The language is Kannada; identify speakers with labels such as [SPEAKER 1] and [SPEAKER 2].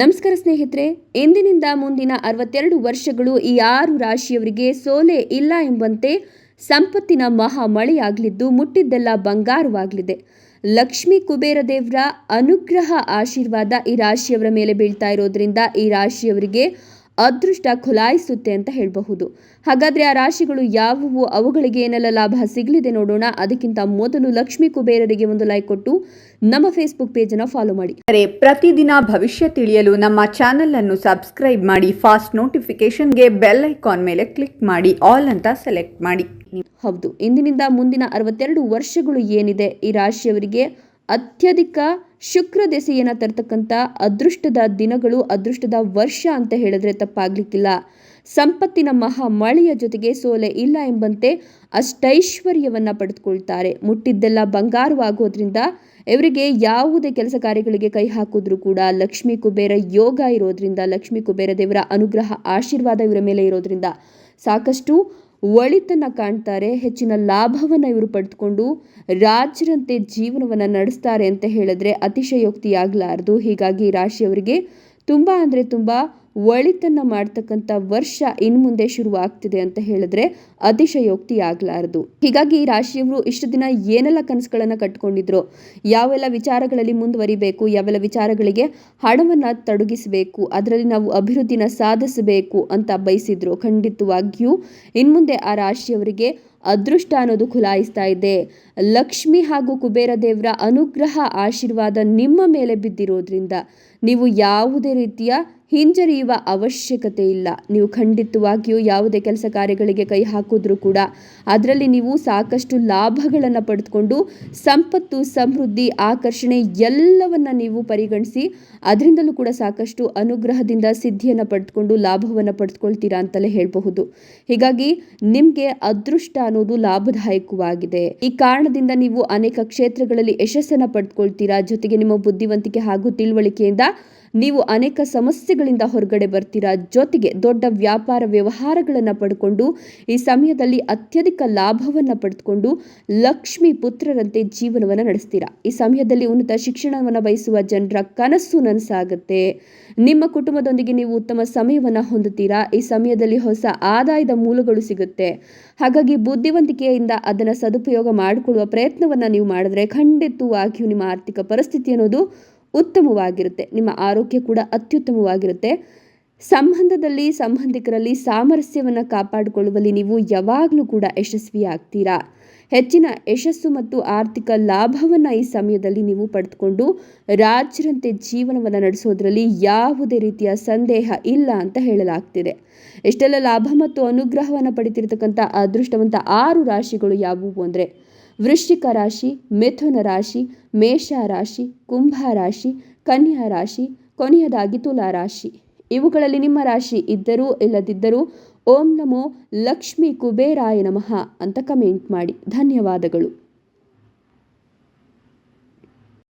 [SPEAKER 1] ನಮಸ್ಕಾರ ಸ್ನೇಹಿತರೆ, ಇಂದಿನಿಂದ ಮುಂದಿನ ಅರವತ್ತೆರಡು ವರ್ಷಗಳು ಈ ಆರು ರಾಶಿಯವರಿಗೆ ಸೋಲೆ ಇಲ್ಲ ಎಂಬಂತೆ ಸಂಪತ್ತಿನ ಮಹಾ ಮಳೆಯಾಗಲಿದ್ದು ಮುಟ್ಟಿದ್ದೆಲ್ಲ ಬಂಗಾರವಾಗಲಿದೆ. ಲಕ್ಷ್ಮೀ ಕುಬೇರ ದೇವರ ಅನುಗ್ರಹ ಆಶೀರ್ವಾದ ಈ ರಾಶಿಯವರ ಮೇಲೆ ಬೀಳ್ತಾ ಇರೋದ್ರಿಂದ ಈ ರಾಶಿಯವರಿಗೆ ಅದೃಷ್ಟ ಖುಲಾಯಿಸುತ್ತೆ ಅಂತ ಹೇಳಬಹುದು. ಹಾಗಾದರೆ ಆ ರಾಶಿಗಳು ಯಾವುವು? ಅವುಗಳಿಗೆ ಏನೆಲ್ಲ ಲಾಭ ಸಿಗಲಿದೆ ನೋಡೋಣ. ಅದಕ್ಕಿಂತ ಮೊದಲು ಲಕ್ಷ್ಮೀ ಕುಬೇರರಿಗೆ ಒಂದು ಲೈಕ್ ಕೊಟ್ಟು ನಮ್ಮ ಫೇಸ್ಬುಕ್ ಪೇಜನ್ನು ಫಾಲೋ ಮಾಡಿ.
[SPEAKER 2] ಅರೆ ಪ್ರತಿದಿನ ಭವಿಷ್ಯ ತಿಳಿಯಲು ನಮ್ಮ ಚಾನೆಲ್ ಅನ್ನು ಸಬ್ಸ್ಕ್ರೈಬ್ ಮಾಡಿ ಫಾಸ್ಟ್ ನೋಟಿಫಿಕೇಶನ್ಗೆ ಬೆಲ್ ಐಕಾನ್ ಮೇಲೆ ಕ್ಲಿಕ್ ಮಾಡಿ ಆಲ್ ಅಂತ ಸೆಲೆಕ್ಟ್ ಮಾಡಿ.
[SPEAKER 1] ಹೌದು ಇಂದಿನಿಂದ ಮುಂದಿನ ಅರವತ್ತೆರಡು ವರ್ಷಗಳು ಏನಿದೆ? ಈ ರಾಶಿಯವರಿಗೆ ಅತ್ಯಧಿಕ ಶುಕ್ರ ದೆಸೆಯನ್ನು ತರ್ತಕ್ಕಂಥ ಅದೃಷ್ಟದ ದಿನಗಳು, ಅದೃಷ್ಟದ ವರ್ಷ ಅಂತ ಹೇಳಿದ್ರೆ ತಪ್ಪಾಗ್ಲಿಕ್ಕಿಲ್ಲ. ಸಂಪತ್ತಿನ ಮಹಾ ಮಳೆಯ ಜೊತೆಗೆ ಸೋಲೆ ಇಲ್ಲ ಎಂಬಂತೆ ಅಷ್ಟೈಶ್ವರ್ಯವನ್ನು ಪಡೆದುಕೊಳ್ತಾರೆ. ಮುಟ್ಟಿದ್ದೆಲ್ಲ ಬಂಗಾರವಾಗೋದ್ರಿಂದ ಇವರಿಗೆ ಯಾವುದೇ ಕೆಲಸ ಕಾರ್ಯಗಳಿಗೆ ಕೈ ಹಾಕಿದ್ರೂ ಕೂಡ ಲಕ್ಷ್ಮೀ ಕುಬೇರ ಯೋಗ ಇರೋದ್ರಿಂದ, ಲಕ್ಷ್ಮೀ ಕುಬೇರ ದೇವರ ಅನುಗ್ರಹ, ಆಶೀರ್ವಾದ ಇವರ ಮೇಲೆ ಇರೋದ್ರಿಂದ ಸಾಕಷ್ಟು ಒಳಿತನ್ನ ಕಾಣ್ತಾರೆ, ಹೆಚ್ಚಿನ ಲಾಭವನ್ನು ಇವರು ಪಡೆದುಕೊಂಡು ರಾಜರಂತೆ ಜೀವನವನ್ನು ನಡೆಸ್ತಾರೆ ಅಂತ ಹೇಳಿದ್ರೆ ಅತಿಶಯೋಕ್ತಿಯಾಗಲಾರದು. ಹೀಗಾಗಿ ರಾಶಿಯವರಿಗೆ ತುಂಬ ಅಂದರೆ ತುಂಬ ಒಳಿತನ್ನ ಮಾಡ್ತಕ್ಕಂಥ ವರ್ಷ ಇನ್ನು ಮುಂದೆ ಶುರುವಾಗ್ತಿದೆ ಅಂತ ಹೇಳಿದ್ರೆ ಅತಿಶಯೋಕ್ತಿ ಆಗಲಾರದು ಹೀಗಾಗಿ ಈ ರಾಶಿಯವರು ಇಷ್ಟು ದಿನ ಏನೆಲ್ಲ ಕನಸುಗಳನ್ನು ಕಟ್ಕೊಂಡಿದ್ರು? ಯಾವೆಲ್ಲ ವಿಚಾರಗಳಲ್ಲಿ ಮುಂದುವರಿಬೇಕು? ಯಾವೆಲ್ಲ ವಿಚಾರಗಳಿಗೆ ಹಣವನ್ನು ತೊಡಗಿಸಬೇಕು? ಅದರಲ್ಲಿ ನಾವು ಅಭಿವೃದ್ಧಿನ ಸಾಧಿಸಬೇಕು ಅಂತ ಬಯಸಿದ್ರು. ಖಂಡಿತವಾಗಿಯೂ ಇನ್ಮುಂದೆ ಆ ರಾಶಿಯವರಿಗೆ ಅದೃಷ್ಟ ಅನ್ನೋದು ಖುಲಾಯಿಸ್ತಾ ಇದೆ. ಲಕ್ಷ್ಮಿ ಹಾಗೂ ಕುಬೇರ ದೇವರ ಅನುಗ್ರಹ ಆಶೀರ್ವಾದ ನಿಮ್ಮ ಮೇಲೆ ಬಿದ್ದಿರೋದ್ರಿಂದ ನೀವು ಯಾವುದೇ ರೀತಿಯ ಹಿಂಜರಿಯುವ ಅವಶ್ಯಕತೆ ಇಲ್ಲ ನೀವು ಖಂಡಿತವಾಗಿಯೂ ಯಾವುದೇ ಕೆಲಸ ಕಾರ್ಯಗಳಿಗೆ ಕೈ ಹಾಕಿದ್ರೂ ಕೂಡ ಅದರಲ್ಲಿ ನೀವು ಸಾಕಷ್ಟು ಲಾಭಗಳನ್ನು ಪಡೆದುಕೊಂಡು ಸಂಪತ್ತು, ಸಮೃದ್ಧಿ, ಆಕರ್ಷಣೆ ಎಲ್ಲವನ್ನು ನೀವು ಪರಿಗಣಿಸಿ ಅದರಿಂದಲೂ ಕೂಡ ಸಾಕಷ್ಟು ಅನುಗ್ರಹದಿಂದ ಸಿದ್ಧಿಯನ್ನು ಪಡೆದುಕೊಂಡು ಲಾಭವನ್ನು ಪಡೆದುಕೊಳ್ತೀರಾ ಅಂತಲೇ ಹೇಳಬಹುದು. ಹೀಗಾಗಿ ನಿಮಗೆ ಅದೃಷ್ಟ ಅನ್ನೋದು ಲಾಭದಾಯಕವಾಗಿದೆ. ಈ ಕಾರಣದಿಂದ ನೀವು ಅನೇಕ ಕ್ಷೇತ್ರಗಳಲ್ಲಿ ಯಶಸ್ಸನ್ನು ಪಡೆದುಕೊಳ್ತೀರಾ ಜೊತೆಗೆ ನಿಮ್ಮ ಬುದ್ಧಿವಂತಿಕೆ ಹಾಗೂ ತಿಳುವಳಿಕೆಯಿಂದ ನೀವು ಅನೇಕ ಸಮಸ್ಯೆಗಳಿಂದ ಹೊರಗಡೆ ಬರ್ತೀರಾ? ಜೊತೆಗೆ ದೊಡ್ಡ ವ್ಯಾಪಾರ ವ್ಯವಹಾರಗಳನ್ನು ಪಡ್ಕೊಂಡು, ಈ ಸಮಯದಲ್ಲಿ ಅತ್ಯಧಿಕ ಲಾಭವನ್ನು ಪಡೆದುಕೊಂಡು ಲಕ್ಷ್ಮಿ ಪುತ್ರರಂತೆ ಜೀವನವನ್ನು ನಡೆಸ್ತೀರಾ? ಈ ಸಮಯದಲ್ಲಿ ಉನ್ನತ ಶಿಕ್ಷಣವನ್ನು ಬಯಸುವ ಜನರ ಕನಸು ನನಸಾಗುತ್ತೆ. ನಿಮ್ಮ ಕುಟುಂಬದೊಂದಿಗೆ ನೀವು ಉತ್ತಮ ಸಮಯವನ್ನು ಹೊಂದುತ್ತೀರಾ? ಈ ಸಮಯದಲ್ಲಿ ಹೊಸ ಆದಾಯದ ಮೂಲಗಳು ಸಿಗುತ್ತೆ. ಹಾಗಾಗಿ ಬುದ್ಧಿವಂತಿಕೆಯಿಂದ ಅದನ್ನು ಸದುಪಯೋಗ ಮಾಡಿಕೊಳ್ಳುವ ಪ್ರಯತ್ನವನ್ನು ನೀವು ಮಾಡಿದ್ರೆ ಖಂಡಿತವಾಗಿಯೂ ನಿಮ್ಮ ಆರ್ಥಿಕ ಪರಿಸ್ಥಿತಿ ಅನ್ನೋದು ಉತ್ತಮವಾಗಿರುತ್ತೆ. ನಿಮ್ಮ ಆರೋಗ್ಯ ಕೂಡ ಅತ್ಯುತ್ತಮವಾಗಿರುತ್ತೆ. ಸಂಬಂಧದಲ್ಲಿ, ಸಂಬಂಧಿಕರಲ್ಲಿ ಸಾಮರಸ್ಯವನ್ನು ಕಾಪಾಡಿಕೊಳ್ಳುವಲ್ಲಿ ನೀವು ಯಾವಾಗಲೂ ಕೂಡ ಯಶಸ್ವಿಯಾಗ್ತೀರಾ ಹೆಚ್ಚಿನ ಯಶಸ್ಸು ಮತ್ತು ಆರ್ಥಿಕ ಲಾಭವನ್ನು ಈ ಸಮಯದಲ್ಲಿ ನೀವು ಪಡೆದುಕೊಂಡು ರಾಜರಂತೆ ಜೀವನವನ್ನು ನಡೆಸೋದ್ರಲ್ಲಿ ಯಾವುದೇ ರೀತಿಯ ಸಂದೇಹ ಇಲ್ಲ ಅಂತ ಹೇಳಲಾಗ್ತಿದೆ. ಇಷ್ಟೆಲ್ಲ ಲಾಭ ಮತ್ತು ಅನುಗ್ರಹವನ್ನು ಪಡಿತಿರ್ತಕ್ಕಂಥ ಅದೃಷ್ಟವಂತ ಆರು ರಾಶಿಗಳು ಯಾವುವು ಅಂದರೆ ವೃಶ್ಚಿಕ ರಾಶಿ, ಮಿಥುನ ರಾಶಿ, ಮೇಷ ರಾಶಿ, ಕುಂಭ ರಾಶಿ, ಕನ್ಯಾ ರಾಶಿ, ಕೊನೆಯದಾಗಿ ತುಲಾ ರಾಶಿ. ಇವುಗಳಲ್ಲಿ ನಿಮ್ಮ ರಾಶಿ ಇದ್ದರೂ ಇಲ್ಲದಿದ್ದರೂ ಓಂ ನಮೋ ಲಕ್ಷ್ಮೀ ಕುಬೇರಾಯ ನಮಃ ಅಂತ ಕಮೆಂಟ್ ಮಾಡಿ. ಧನ್ಯವಾದಗಳು.